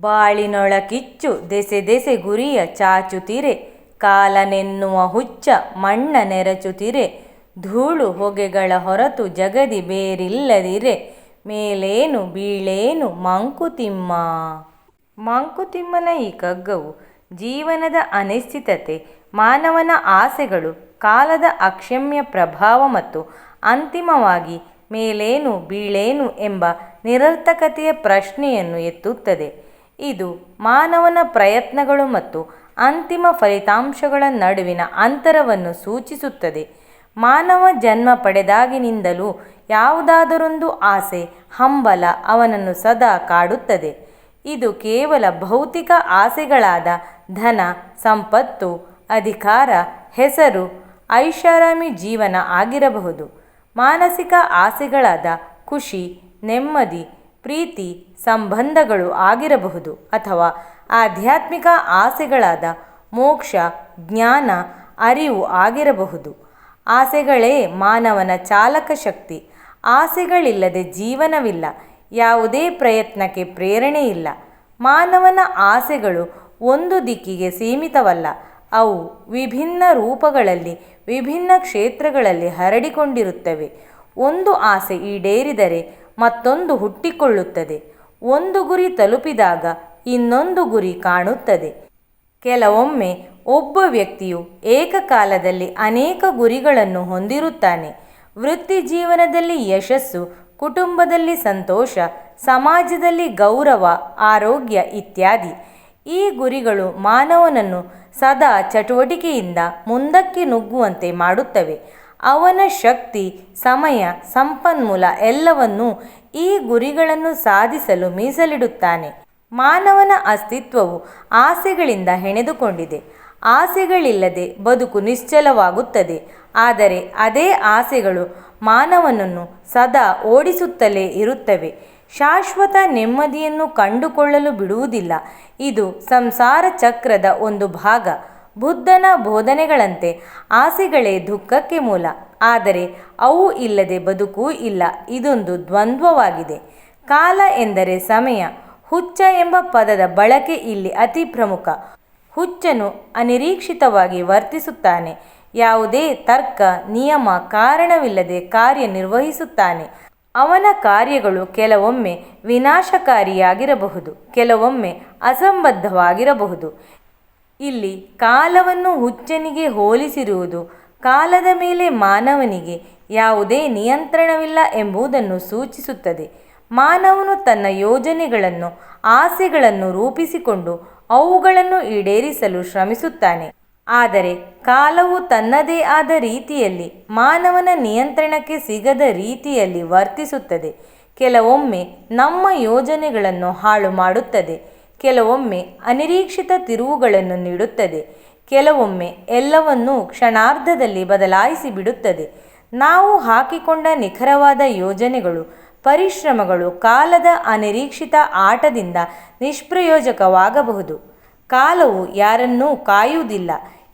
ಬಾಳಿನೊಳಕಿಚ್ಚು ದೆಸೆ ದೆಸೆ ಗುರಿಯ ಚಾಚುತಿರೆ ಕಾಲನೆನ್ನುವ ಹುಚ್ಚ ಮಣ್ಣ ನೆರಚುತಿರೆ ಧೂಳು ಹೊಗೆಗಳ ಹೊರತು ಜಗದಿ ಬೇರಿಲ್ಲದಿರೆ, ಮೇಲೇನು ಬೀಳೇನು ಮಂಕುತಿಮ್ಮ. ಮಂಕುತಿಮ್ಮನ ಈ ಕಗ್ಗವು ಜೀವನದ ಅನಿಶ್ಚಿತತೆ, ಮಾನವನ ಆಸೆಗಳು, ಕಾಲದ ಅಕ್ಷಮ್ಯ ಪ್ರಭಾವ ಮತ್ತು ಅಂತಿಮವಾಗಿ ಮೇಲೇನು ಬೀಳೇನು ಎಂಬ ನಿರರ್ಥಕತೆಯ ಪ್ರಶ್ನೆಯನ್ನು ಎತ್ತುತ್ತದೆ. ಇದು ಮಾನವನ ಪ್ರಯತ್ನಗಳು ಮತ್ತು ಅಂತಿಮ ಫಲಿತಾಂಶಗಳ ನಡುವಿನ ಅಂತರವನ್ನು ಸೂಚಿಸುತ್ತದೆ. ಮಾನವ ಜನ್ಮ ಪಡೆದಾಗಿನಿಂದಲೂ ಯಾವುದಾದರೊಂದು ಆಸೆ, ಹಂಬಲ ಅವನನ್ನು ಸದಾ ಕಾಡುತ್ತದೆ. ಇದು ಕೇವಲ ಭೌತಿಕ ಆಸೆಗಳಾದ ಧನ, ಸಂಪತ್ತು, ಅಧಿಕಾರ, ಹೆಸರು, ಐಷಾರಾಮಿ ಜೀವನ ಆಗಿರಬಹುದು. ಮಾನಸಿಕ ಆಸೆಗಳಾದ ಖುಷಿ, ನೆಮ್ಮದಿ ಪ್ರೀತಿ, ಸಂಬಂಧಗಳು ಆಗಿರಬಹುದು ಅಥವಾ ಆಧ್ಯಾತ್ಮಿಕ ಆಸೆಗಳಾದ ಮೋಕ್ಷ, ಜ್ಞಾನ, ಅರಿವು ಆಗಿರಬಹುದು. ಆಸೆಗಳೇ ಮಾನವನ ಚಾಲಕ ಶಕ್ತಿ. ಆಸೆಗಳಿಲ್ಲದೆ ಜೀವನವಿಲ್ಲ. ಯಾವುದೇ ಪ್ರಯತ್ನಕ್ಕೆ ಪ್ರೇರಣೆ ಇಲ್ಲ ಮಾನವನ ಆಸೆಗಳು ಒಂದು ದಿಕ್ಕಿಗೆ ಸೀಮಿತವಲ್ಲ. ಅವು ವಿಭಿನ್ನ ರೂಪಗಳಲ್ಲಿ, ವಿಭಿನ್ನ ಕ್ಷೇತ್ರಗಳಲ್ಲಿ ಹರಡಿಕೊಂಡಿರುತ್ತವೆ. ಒಂದು ಆಸೆ ಈಡೇರಿದರೆ ಮತ್ತೊಂದು ಹುಟ್ಟಿಕೊಳ್ಳುತ್ತದೆ. ಒಂದು ಗುರಿ ತಲುಪಿದಾಗ ಇನ್ನೊಂದು ಗುರಿ ಕಾಣುತ್ತದೆ. ಕೆಲವೊಮ್ಮೆ ಒಬ್ಬ ವ್ಯಕ್ತಿಯು ಏಕಕಾಲದಲ್ಲಿ ಅನೇಕ ಗುರಿಗಳನ್ನು ಹೊಂದಿರುತ್ತಾನೆ. ವೃತ್ತಿ ಜೀವನದಲ್ಲಿ ಯಶಸ್ಸು, ಕುಟುಂಬದಲ್ಲಿ ಸಂತೋಷ, ಸಮಾಜದಲ್ಲಿ ಗೌರವ, ಆರೋಗ್ಯ ಇತ್ಯಾದಿ. ಈ ಗುರಿಗಳು ಮಾನವನನ್ನು ಸದಾ ಚಟುವಟಿಕೆಯಿಂದ ಮುಂದಕ್ಕೆ ನುಗ್ಗುವಂತೆ ಮಾಡುತ್ತವೆ. ಅವನ ಶಕ್ತಿ, ಸಮಯ, ಸಂಪನ್ಮೂಲ ಎಲ್ಲವನ್ನೂ ಈ ಗುರಿಗಳನ್ನು ಸಾಧಿಸಲು ಮೀಸಲಿಡುತ್ತಾನೆ. ಮಾನವನ ಅಸ್ತಿತ್ವವು ಆಸೆಗಳಿಂದ ಹೆಣೆದುಕೊಂಡಿದೆ. ಆಸೆಗಳಿಲ್ಲದೆ ಬದುಕು ನಿಶ್ಚಲವಾಗುತ್ತದೆ. ಆದರೆ ಅದೇ ಆಸೆಗಳು ಮಾನವನನ್ನು ಸದಾ ಓಡಿಸುತ್ತಲೇ ಇರುತ್ತವೆ. ಶಾಶ್ವತ ನೆಮ್ಮದಿಯನ್ನು ಕಂಡುಕೊಳ್ಳಲು ಬಿಡುವುದಿಲ್ಲ. ಇದು ಸಂಸಾರ ಚಕ್ರದ ಒಂದು ಭಾಗ. ಬುದ್ಧನ ಬೋಧನೆಗಳಂತೆ ಆಸೆಗಳೇ ದುಃಖಕ್ಕೆ ಮೂಲ. ಆದರೆ ಅವು ಇಲ್ಲದೆ ಬದುಕೂ ಇಲ್ಲ. ಇದೊಂದು ದ್ವಂದ್ವವಾಗಿದೆ. ಕಾಲ ಎಂದರೆ ಸಮಯ. ಹುಚ್ಚ ಎಂಬ ಪದದ ಬಳಕೆ ಇಲ್ಲಿ ಅತಿ ಪ್ರಮುಖ. ಹುಚ್ಚನು ಅನಿರೀಕ್ಷಿತವಾಗಿ ವರ್ತಿಸುತ್ತಾನೆ. ಯಾವುದೇ ತರ್ಕ, ನಿಯಮ, ಕಾರಣವಿಲ್ಲದೆ ಕಾರ್ಯನಿರ್ವಹಿಸುತ್ತಾನೆ ಅವನ ಕಾರ್ಯಗಳು ಕೆಲವೊಮ್ಮೆ ವಿನಾಶಕಾರಿಯಾಗಿರಬಹುದು. ಕೆಲವೊಮ್ಮೆ ಅಸಂಬದ್ಧವಾಗಿರಬಹುದು. ಇಲ್ಲಿ ಕಾಲವನ್ನು ಹುಚ್ಚನಿಗೆ ಹೋಲಿಸಿರುವುದು, ಕಾಲದ ಮೇಲೆ ಮಾನವನಿಗೆ ಯಾವುದೇ ನಿಯಂತ್ರಣವಿಲ್ಲ ಎಂಬುದನ್ನು ಸೂಚಿಸುತ್ತದೆ. ಮಾನವನು ತನ್ನ ಯೋಜನೆಗಳನ್ನು, ಆಸೆಗಳನ್ನು ರೂಪಿಸಿಕೊಂಡು ಅವುಗಳನ್ನು ಈಡೇರಿಸಲು ಶ್ರಮಿಸುತ್ತಾನೆ. ಆದರೆ ಕಾಲವು ತನ್ನದೇ ಆದ ರೀತಿಯಲ್ಲಿ ಮಾನವನ ನಿಯಂತ್ರಣಕ್ಕೆ ಸಿಗದ ರೀತಿಯಲ್ಲಿ ವರ್ತಿಸುತ್ತದೆ. ಕೆಲವೊಮ್ಮೆ ನಮ್ಮ ಯೋಜನೆಗಳನ್ನು ಹಾಳು ಮಾಡುತ್ತದೆ ಕೆಲವೊಮ್ಮೆ ಅನಿರೀಕ್ಷಿತ ತಿರುವುಗಳನ್ನು ನೀಡುತ್ತದೆ. ಕೆಲವೊಮ್ಮೆ ಎಲ್ಲವನ್ನೂ ಕ್ಷಣಾರ್ಧದಲ್ಲಿ ಬದಲಾಯಿಸಿ ಬಿಡುತ್ತದೆ. ನಾವು ಹಾಕಿಕೊಂಡ ನಿಖರವಾದ ಯೋಜನೆಗಳು, ಪರಿಶ್ರಮಗಳು ಕಾಲದ ಅನಿರೀಕ್ಷಿತ ಆಟದಿಂದ ನಿಷ್ಪ್ರಯೋಜಕವಾಗಬಹುದು. ಕಾಲವು ಯಾರನ್ನೂ ಕಾಯುವುದಿಲ್ಲ,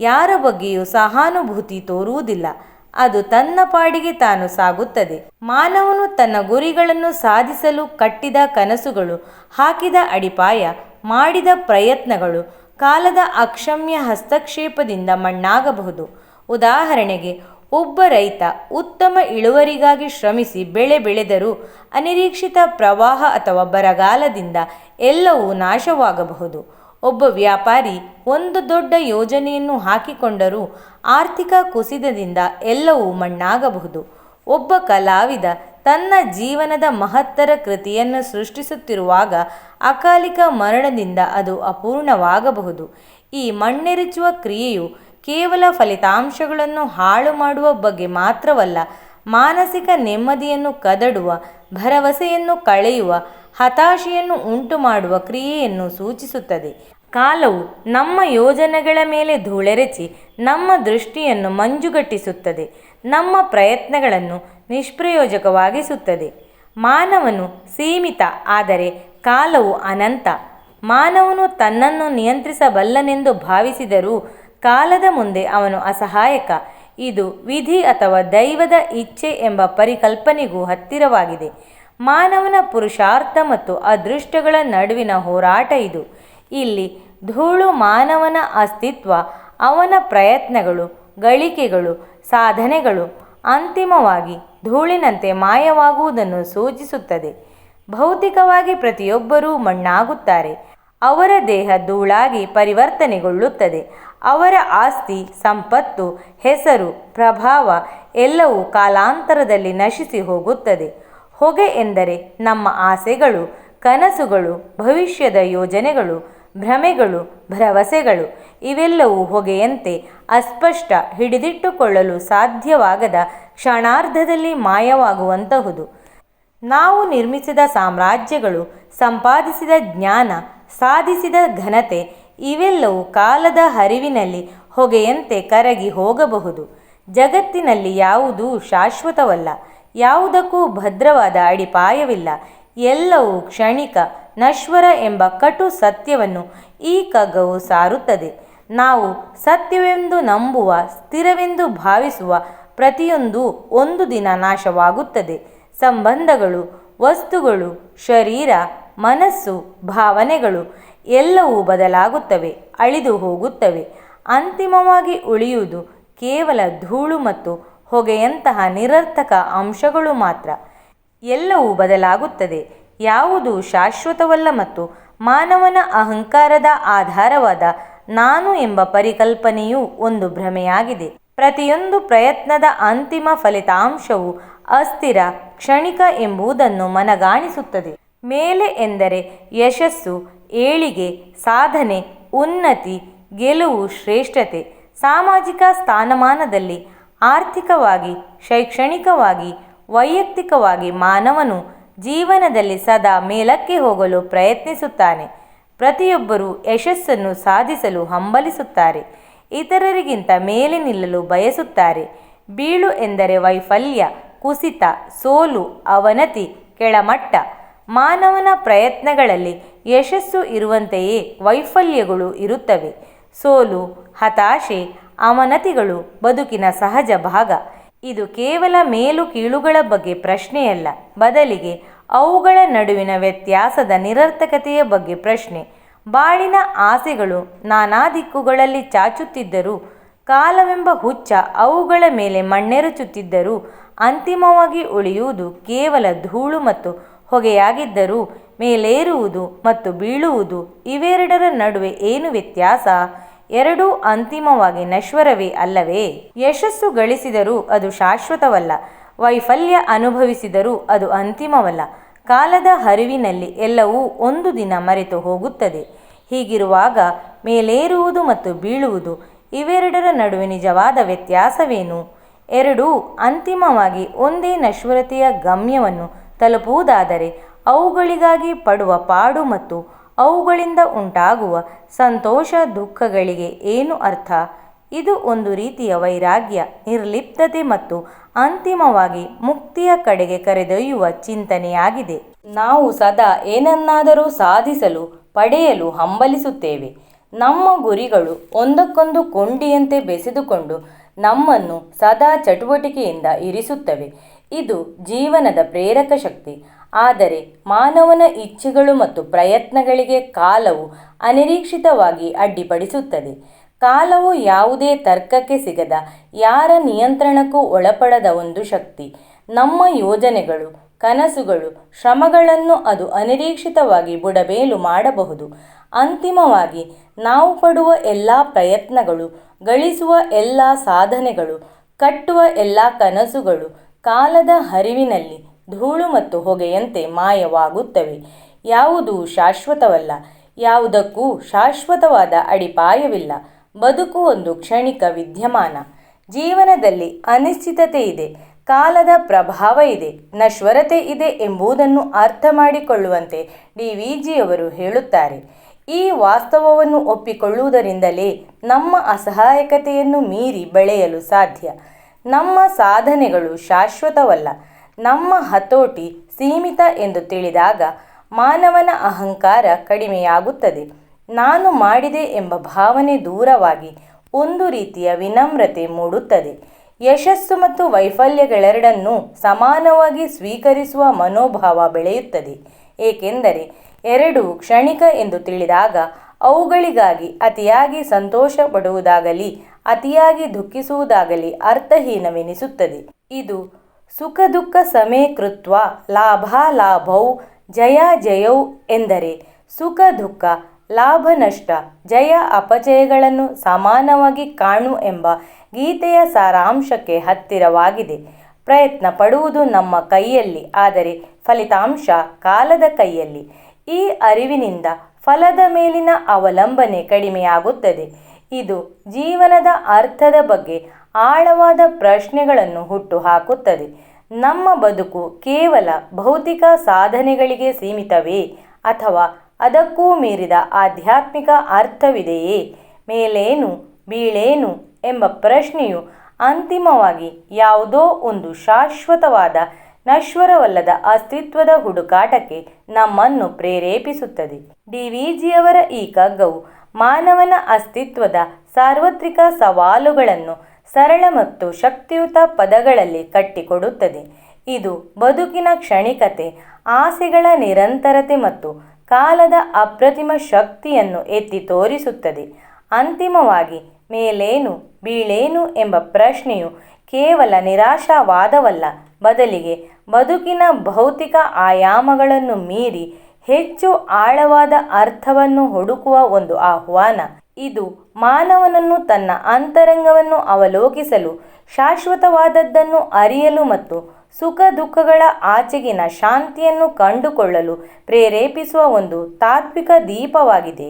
ಯಾರ ಬಗ್ಗೆಯೂ ಸಹಾನುಭೂತಿ ತೋರುವುದಿಲ್ಲ. ಅದು ತನ್ನ ಪಾಡಿಗೆ ತಾನು ಸಾಗುತ್ತದೆ. ಮಾನವನು ತನ್ನ ಗುರಿಗಳನ್ನು ಸಾಧಿಸಲು ಕಟ್ಟಿದ ಕನಸುಗಳು, ಹಾಕಿದ ಅಡಿಪಾಯ ಮಾಡಿದ ಪ್ರಯತ್ನಗಳು ಕಾಲದ ಅಕ್ಷಮ್ಯ ಹಸ್ತಕ್ಷೇಪದಿಂದ ಮಣ್ಣಾಗಬಹುದು. ಉದಾಹರಣೆಗೆ, ಒಬ್ಬ ರೈತ ಉತ್ತಮ ಇಳುವರಿಗಾಗಿ ಶ್ರಮಿಸಿ ಬೆಳೆ ಬೆಳೆದರೂ ಅನಿರೀಕ್ಷಿತ ಪ್ರವಾಹ ಅಥವಾ ಬರಗಾಲದಿಂದ ಎಲ್ಲವೂ ನಾಶವಾಗಬಹುದು. ಒಬ್ಬ ವ್ಯಾಪಾರಿ ಒಂದು ದೊಡ್ಡ ಯೋಜನೆಯನ್ನು ಹಾಕಿಕೊಂಡರೂ ಆರ್ಥಿಕ ಕುಸಿತದಿಂದ ಎಲ್ಲವೂ ಮಣ್ಣಾಗಬಹುದು. ಒಬ್ಬ ಕಲಾವಿದ ತನ್ನ ಜೀವನದ ಮಹತ್ತರ ಕೃತಿಯನ್ನು ಸೃಷ್ಟಿಸುತ್ತಿರುವಾಗ ಅಕಾಲಿಕ ಮರಣದಿಂದ ಅದು ಅಪೂರ್ಣವಾಗಬಹುದು. ಈ ಮಣ್ಣೆರಚುವ ಕ್ರಿಯೆಯು ಕೇವಲ ಫಲಿತಾಂಶಗಳನ್ನು ಹಾಳು ಮಾಡುವ ಬಗ್ಗೆ ಮಾತ್ರವಲ್ಲ, ಮಾನಸಿಕ ನೆಮ್ಮದಿಯನ್ನು ಕದಡುವ, ಭರವಸೆಯನ್ನು ಕಳೆಯುವ, ಹತಾಶೆಯನ್ನು ಉಂಟು ಮಾಡುವ ಕ್ರಿಯೆಯನ್ನು ಸೂಚಿಸುತ್ತದೆ. ಕಾಲವು ನಮ್ಮ ಯೋಜನೆಗಳ ಮೇಲೆ ಧೂಳೆರಚಿ ನಮ್ಮ ದೃಷ್ಟಿಯನ್ನು ಮಂಜುಗಟ್ಟಿಸುತ್ತದೆ. ನಮ್ಮ ಪ್ರಯತ್ನಗಳನ್ನು ನಿಷ್ಪ್ರಯೋಜಕವಾಗಿಸುತ್ತದೆ. ಮಾನವನು ಸೀಮಿತ, ಆದರೆ ಕಾಲವು ಅನಂತ. ಮಾನವನು ತನ್ನನ್ನು ನಿಯಂತ್ರಿಸಬಲ್ಲನೆಂದು ಭಾವಿಸಿದರೂ ಕಾಲದ ಮುಂದೆ ಅವನು ಅಸಹಾಯಕ. ಇದು ವಿಧಿ ಅಥವಾ ದೈವದ ಇಚ್ಛೆ ಎಂಬ ಪರಿಕಲ್ಪನೆಗೂ ಹತ್ತಿರವಾಗಿದೆ. ಮಾನವನ ಪುರುಷಾರ್ಥ ಮತ್ತು ಅದೃಷ್ಟಗಳ ನಡುವಿನ ಹೋರಾಟ ಇದು. ಇಲ್ಲಿ ಧೂಳು ಮಾನವನ ಅಸ್ತಿತ್ವ, ಅವನ ಪ್ರಯತ್ನಗಳು ಗಳಿಕೆಗಳು, ಸಾಧನೆಗಳು ಅಂತಿಮವಾಗಿ ಧೂಳಿನಂತೆ ಮಾಯವಾಗುವುದನ್ನು ಸೂಚಿಸುತ್ತದೆ. ಭೌತಿಕವಾಗಿ ಪ್ರತಿಯೊಬ್ಬರೂ ಮಣ್ಣಾಗುತ್ತಾರೆ. ಅವರ ದೇಹ ಧೂಳಾಗಿ ಪರಿವರ್ತನೆಗೊಳ್ಳುತ್ತದೆ. ಅವರ ಆಸ್ತಿ, ಸಂಪತ್ತು, ಹೆಸರು, ಪ್ರಭಾವ ಎಲ್ಲವೂ ಕಾಲಾಂತರದಲ್ಲಿ ನಶಿಸಿ ಹೋಗುತ್ತದೆ. ಹೊಗೆ ಎಂದರೆ ನಮ್ಮ ಆಸೆಗಳು, ಕನಸುಗಳು, ಭವಿಷ್ಯದ ಯೋಜನೆಗಳು ಭ್ರಮೆಗಳು, ಭರವಸೆಗಳು, ಇವೆಲ್ಲವೂ ಹೊಗೆಯಂತೆ ಅಸ್ಪಷ್ಟ ಹಿಡಿದಿಟ್ಟುಕೊಳ್ಳಲು ಸಾಧ್ಯವಾಗದ ಕ್ಷಣಾರ್ಧದಲ್ಲಿ ಮಾಯವಾಗುವಂತಹುದು. ನಾವು ನಿರ್ಮಿಸಿದ ಸಾಮ್ರಾಜ್ಯಗಳು, ಸಂಪಾದಿಸಿದ ಜ್ಞಾನ, ಸಾಧಿಸಿದ ಘನತೆ, ಇವೆಲ್ಲವೂ ಕಾಲದ ಹರಿವಿನಲ್ಲಿ ಹೊಗೆಯಂತೆ ಕರಗಿ ಹೋಗಬಹುದು. ಜಗತ್ತಿನಲ್ಲಿ ಯಾವುದೂ ಶಾಶ್ವತವಲ್ಲ, ಯಾವುದಕ್ಕೂ ಭದ್ರವಾದ ಅಡಿಪಾಯವಿಲ್ಲ, ಎಲ್ಲವೂ ಕ್ಷಣಿಕ ನಶ್ವರ ಎಂಬ ಕಟು ಸತ್ಯವನ್ನು ಈ ಕಗ್ಗವು ಸಾರುತ್ತದೆ. ನಾವು ಸತ್ಯವೆಂದು ನಂಬುವ, ಸ್ಥಿರವೆಂದು ಭಾವಿಸುವ ಪ್ರತಿಯೊಂದು ಒಂದು ದಿನ ನಾಶವಾಗುತ್ತದೆ. ಸಂಬಂಧಗಳು, ವಸ್ತುಗಳು, ಶರೀರ, ಮನಸ್ಸು, ಭಾವನೆಗಳು ಎಲ್ಲವೂ ಬದಲಾಗುತ್ತವೆ, ಅಳಿದು ಹೋಗುತ್ತವೆ. ಅಂತಿಮವಾಗಿ ಉಳಿಯುವುದು ಕೇವಲ ಧೂಳು ಮತ್ತು ಹೊಗೆಯಂತಹ ನಿರರ್ಥಕ ಅಂಶಗಳು ಮಾತ್ರ. ಎಲ್ಲವೂ ಬದಲಾಗುತ್ತದೆ. ಯಾವುದೂ ಶಾಶ್ವತವಲ್ಲ ಮತ್ತು ಮಾನವನ ಅಹಂಕಾರದ ಆಧಾರವಾದ ನಾನು ಎಂಬ ಪರಿಕಲ್ಪನೆಯು ಒಂದು ಭ್ರಮೆಯಾಗಿದೆ. ಪ್ರತಿಯೊಂದು ಪ್ರಯತ್ನದ ಅಂತಿಮ ಫಲಿತಾಂಶವು ಅಸ್ಥಿರ, ಕ್ಷಣಿಕ ಎಂಬುದನ್ನು ಮನಗಾಣಿಸುತ್ತದೆ. ಮೇಲೆ ಎಂದರೆ ಯಶಸ್ಸು, ಏಳಿಗೆ ಸಾಧನೆ, ಉನ್ನತಿ, ಗೆಲುವು, ಶ್ರೇಷ್ಠತೆ. ಸಾಮಾಜಿಕ ಸ್ಥಾನಮಾನದಲ್ಲಿ ಆರ್ಥಿಕವಾಗಿ, ಶೈಕ್ಷಣಿಕವಾಗಿ, ವೈಯಕ್ತಿಕವಾಗಿ ಮಾನವನು ಜೀವನದಲ್ಲಿ ಸದಾ ಮೇಲಕ್ಕೆ ಹೋಗಲು ಪ್ರಯತ್ನಿಸುತ್ತಾನೆ. ಪ್ರತಿಯೊಬ್ಬರೂ ಯಶಸ್ಸನ್ನು ಸಾಧಿಸಲು ಹಂಬಲಿಸುತ್ತಾರೆ. ಇತರರಿಗಿಂತ ಮೇಲೆ ನಿಲ್ಲಲು ಬಯಸುತ್ತಾರೆ. ಬೀಳು ಎಂದರೆ ವೈಫಲ್ಯ, ಕುಸಿತ, ಸೋಲು, ಅವನತಿ, ಕೆಳಮಟ್ಟ. ಮಾನವನ ಪ್ರಯತ್ನಗಳಲ್ಲಿ ಯಶಸ್ಸು ಇರುವಂತೆಯೇ ವೈಫಲ್ಯಗಳು ಇರುತ್ತವೆ. ಸೋಲು, ಹತಾಶೆ, ಅವನತಿಗಳು ಬದುಕಿನ ಸಹಜ ಭಾಗ. ಇದು ಕೇವಲ ಮೇಲು ಕೀಳುಗಳ ಬಗ್ಗೆ ಪ್ರಶ್ನೆಯಲ್ಲ. ಬದಲಿಗೆ ಅವುಗಳ ನಡುವಿನ ವ್ಯತ್ಯಾಸದ ನಿರರ್ಥಕತೆಯ ಬಗ್ಗೆ ಪ್ರಶ್ನೆ. ಬಾಳಿನ ಆಸೆಗಳು ನಾನಾ ದಿಕ್ಕುಗಳಲ್ಲಿ ಚಾಚುತ್ತಿದ್ದರೂ, ಕಾಲವೆಂಬ ಹುಚ್ಚ ಅವುಗಳ ಮೇಲೆ ಮಣ್ಣೆರಚುತ್ತಿದ್ದರೂ, ಅಂತಿಮವಾಗಿ ಉಳಿಯುವುದು ಕೇವಲ ಧೂಳು ಮತ್ತು ಹೊಗೆಯಾಗಿದ್ದರೂ, ಮೇಲೇರುವುದು ಮತ್ತು ಬೀಳುವುದು ಇವೆರಡರ ನಡುವೆ ಏನು ವ್ಯತ್ಯಾಸ? ಎರಡೂ ಅಂತಿಮವಾಗಿ ನಶ್ವರವೇ ಅಲ್ಲವೇ? ಯಶಸ್ಸು ಗಳಿಸಿದರೂ ಅದು ಶಾಶ್ವತವಲ್ಲ. ವೈಫಲ್ಯ ಅನುಭವಿಸಿದರೂ ಅದು ಅಂತಿಮವಲ್ಲ. ಕಾಲದ ಹರಿವಿನಲ್ಲಿ ಎಲ್ಲವೂ ಒಂದು ದಿನ ಮರೆತು ಹೋಗುತ್ತದೆ. ಹೀಗಿರುವಾಗ ಮೇಲೇರುವುದು ಮತ್ತು ಬೀಳುವುದು ಇವೆರಡರ ನಡುವೆ ನಿಜವಾದ ವ್ಯತ್ಯಾಸವೇನು? ಎರಡೂ, ಅಂತಿಮವಾಗಿ ಒಂದೇ ನಶ್ವರತೆಯ ಗಮ್ಯವನ್ನು ತಲುಪುವುದಾದರೆ ಅವುಗಳಿಗಾಗಿ ಪಡುವ ಪಾಡು ಮತ್ತು ಅವುಗಳಿಂದ ಉಂಟಾಗುವ ಸಂತೋಷ ದುಃಖಗಳಿಗೆ ಏನು ಅರ್ಥ? ಇದು ಒಂದು ರೀತಿಯ ವೈರಾಗ್ಯ, ನಿರ್ಲಿಪ್ತತೆ ಮತ್ತು ಅಂತಿಮವಾಗಿ ಮುಕ್ತಿಯ ಕಡೆಗೆ ಕರೆದೊಯ್ಯುವ ಚಿಂತನೆಯಾಗಿದೆ. ನಾವು ಸದಾ ಏನನ್ನಾದರೂ ಸಾಧಿಸಲು, ಪಡೆಯಲು ಹಂಬಲಿಸುತ್ತೇವೆ. ನಮ್ಮ ಗುರಿಗಳು ಒಂದಕ್ಕೊಂದು ಕೊಂಡಿಯಂತೆ ಬೆಸೆದುಕೊಂಡು ನಮ್ಮನ್ನು ಸದಾ ಚಟುವಟಿಕೆಯಿಂದ ಇರಿಸುತ್ತವೆ. ಇದು ಜೀವನದ ಪ್ರೇರಕ ಶಕ್ತಿ. ಆದರೆ ಮಾನವನ ಇಚ್ಛೆಗಳು ಮತ್ತು ಪ್ರಯತ್ನಗಳಿಗೆ ಕಾಲವು ಅನಿರೀಕ್ಷಿತವಾಗಿ ಅಡ್ಡಿಪಡಿಸುತ್ತದೆ. ಕಾಲವು ಯಾವುದೇ ತರ್ಕಕ್ಕೆ ಸಿಗದ, ಯಾರ ನಿಯಂತ್ರಣಕ್ಕೂ ಒಳಪಡದ ಒಂದು ಶಕ್ತಿ. ನಮ್ಮ ಯೋಜನೆಗಳು, ಕನಸುಗಳು, ಶ್ರಮಗಳನ್ನು ಅದು ಅನಿರೀಕ್ಷಿತವಾಗಿ ಬುಡಬೇಲು ಮಾಡಬಹುದು. ಅಂತಿಮವಾಗಿ, ನಾವು ಪಡುವ ಎಲ್ಲ ಪ್ರಯತ್ನಗಳು, ಗಳಿಸುವ ಎಲ್ಲ ಸಾಧನೆಗಳು, ಕಟ್ಟುವ ಎಲ್ಲ ಕನಸುಗಳು, ಕಾಲದ ಹರಿವಿನಲ್ಲಿ ಧೂಳು ಮತ್ತು ಹೊಗೆಯಂತೆ ಮಾಯವಾಗುತ್ತವೆ. ಯಾವುದೂ ಶಾಶ್ವತವಲ್ಲ, ಯಾವುದಕ್ಕೂ ಶಾಶ್ವತವಾದ ಅಡಿಪಾಯವಿಲ್ಲ. ಬದುಕು ಒಂದು ಕ್ಷಣಿಕ ವಿದ್ಯಮಾನ. ಜೀವನದಲ್ಲಿ ಅನಿಶ್ಚಿತತೆ ಇದೆ, ಕಾಲದ ಪ್ರಭಾವ ಇದೆ, ನಶ್ವರತೆ ಇದೆ ಎಂಬುದನ್ನು ಅರ್ಥ ಮಾಡಿಕೊಳ್ಳುವಂತೆ ಡಿ. ವಿ. ಜಿಯವರು ಹೇಳುತ್ತಾರೆ. ಈ ವಾಸ್ತವವನ್ನು ಒಪ್ಪಿಕೊಳ್ಳುವುದರಿಂದಲೇ ನಮ್ಮ ಅಸಹಾಯಕತೆಯನ್ನು ಮೀರಿ ಬೆಳೆಯಲು ಸಾಧ್ಯ. ನಮ್ಮ ಸಾಧನೆಗಳು ಶಾಶ್ವತವಲ್ಲ. ನಮ್ಮ ಹತೋಟಿ ಸೀಮಿತ ಎಂದು ತಿಳಿದಾಗ ಮಾನವನ ಅಹಂಕಾರ ಕಡಿಮೆಯಾಗುತ್ತದೆ. ನಾನು ಮಾಡಿದೆ ಎಂಬ ಭಾವನೆ ದೂರವಾಗಿ ಒಂದು ರೀತಿಯ ವಿನಮ್ರತೆ ಮೂಡುತ್ತದೆ. ಯಶಸ್ಸು ಮತ್ತು ವೈಫಲ್ಯಗಳೆರಡನ್ನೂ ಸಮಾನವಾಗಿ ಸ್ವೀಕರಿಸುವ ಮನೋಭಾವ ಬೆಳೆಯುತ್ತದೆ. ಏಕೆಂದರೆ ಎರಡೂ ಕ್ಷಣಿಕ ಎಂದು ತಿಳಿದಾಗ ಅವುಗಳಿಗಾಗಿ ಅತಿಯಾಗಿ ಸಂತೋಷ ಪಡುವುದಾಗಲಿ ಅತಿಯಾಗಿ ದುಃಖಿಸುವುದಾಗಲಿ ಅರ್ಥಹೀನವೆನಿಸುತ್ತದೆ. ಇದು ಸುಖ ದುಃಖ ಸಮೇ ಕೃತ್ವ, ಲಾಭ ಲಾಭೌ, ಜಯ ಜಯೌ ಎಂದರೆ ಸುಖ ದುಃಖ ಲಾಭ ನಷ್ಟ, ಜಯ ಅಪಜಯಗಳನ್ನು ಸಮಾನವಾಗಿ ಕಾಣು ಎಂಬ ಗೀತೆಯ ಸಾರಾಂಶಕ್ಕೆ ಹತ್ತಿರವಾಗಿದೆ. ಪ್ರಯತ್ನ ಪಡುವುದು ನಮ್ಮ ಕೈಯಲ್ಲಿ, ಆದರೆ ಫಲಿತಾಂಶ ಕಾಲದ ಕೈಯಲ್ಲಿ. ಈ ಅರಿವಿನಿಂದ ಫಲದ ಮೇಲಿನ ಅವಲಂಬನೆ ಕಡಿಮೆಯಾಗುತ್ತದೆ. ಇದು ಜೀವನದ ಅರ್ಥದ ಬಗ್ಗೆ ಆಳವಾದ ಪ್ರಶ್ನೆಗಳನ್ನು ಹುಟ್ಟುಹಾಕುತ್ತದೆ. ನಮ್ಮ ಬದುಕು ಕೇವಲ ಭೌತಿಕ ಸಾಧನೆಗಳಿಗೆ ಸೀಮಿತವೇ, ಅಥವಾ ಅದಕ್ಕೂ ಮೀರಿದ ಆಧ್ಯಾತ್ಮಿಕ ಅರ್ಥವಿದೆಯೇ? ಮೇಲೇನು, ಬೀಳೇನು ಎಂಬ ಪ್ರಶ್ನೆಯು ಅಂತಿಮವಾಗಿ ಯಾವುದೋ ಒಂದು ಶಾಶ್ವತವಾದ ನಶ್ವರವಲ್ಲದ ಅಸ್ತಿತ್ವದ ಹುಡುಕಾಟಕ್ಕೆ ನಮ್ಮನ್ನು ಪ್ರೇರೇಪಿಸುತ್ತದೆ. ಡಿ ವಿ ಜಿಯವರ ಈ ಕಗ್ಗವು ಮಾನವನ ಅಸ್ತಿತ್ವದ ಸಾರ್ವತ್ರಿಕ ಸವಾಲುಗಳನ್ನು ಸರಳ ಮತ್ತು ಶಕ್ತಿಯುತ ಪದಗಳಲ್ಲಿ ಕಟ್ಟಿಕೊಡುತ್ತದೆ. ಇದು ಬದುಕಿನ ಕ್ಷಣಿಕತೆ, ಆಸೆಗಳ ನಿರಂತರತೆ ಮತ್ತು ಕಾಲದ ಅಪ್ರತಿಮ ಶಕ್ತಿಯನ್ನು ಎತ್ತಿ ತೋರಿಸುತ್ತದೆ. ಅಂತಿಮವಾಗಿ, ಮೇಲೇನು, ಬೀಳೇನು ಎಂಬ ಪ್ರಶ್ನೆಯು ಕೇವಲ ನಿರಾಶಾವಾದವಲ್ಲ, ಬದಲಿಗೆ ಬದುಕಿನ ಭೌತಿಕ ಆಯಾಮಗಳನ್ನು ಮೀರಿ ಹೆಚ್ಚು ಆಳವಾದ ಅರ್ಥವನ್ನು ಹುಡುಕುವ ಒಂದು ಆಹ್ವಾನ. ಇದು ಮಾನವನನ್ನು ತನ್ನ ಅಂತರಂಗವನ್ನು ಅವಲೋಕಿಸಲು ಶಾಶ್ವತವಾದದ್ದನ್ನು ಅರಿಯಲು ಮತ್ತು ಸುಖ ದುಃಖಗಳ ಆಚೆಗಿನ ಶಾಂತಿಯನ್ನು ಕಂಡುಕೊಳ್ಳಲು ಪ್ರೇರೇಪಿಸುವ ಒಂದು ತಾತ್ವಿಕ ದೀಪವಾಗಿದೆ.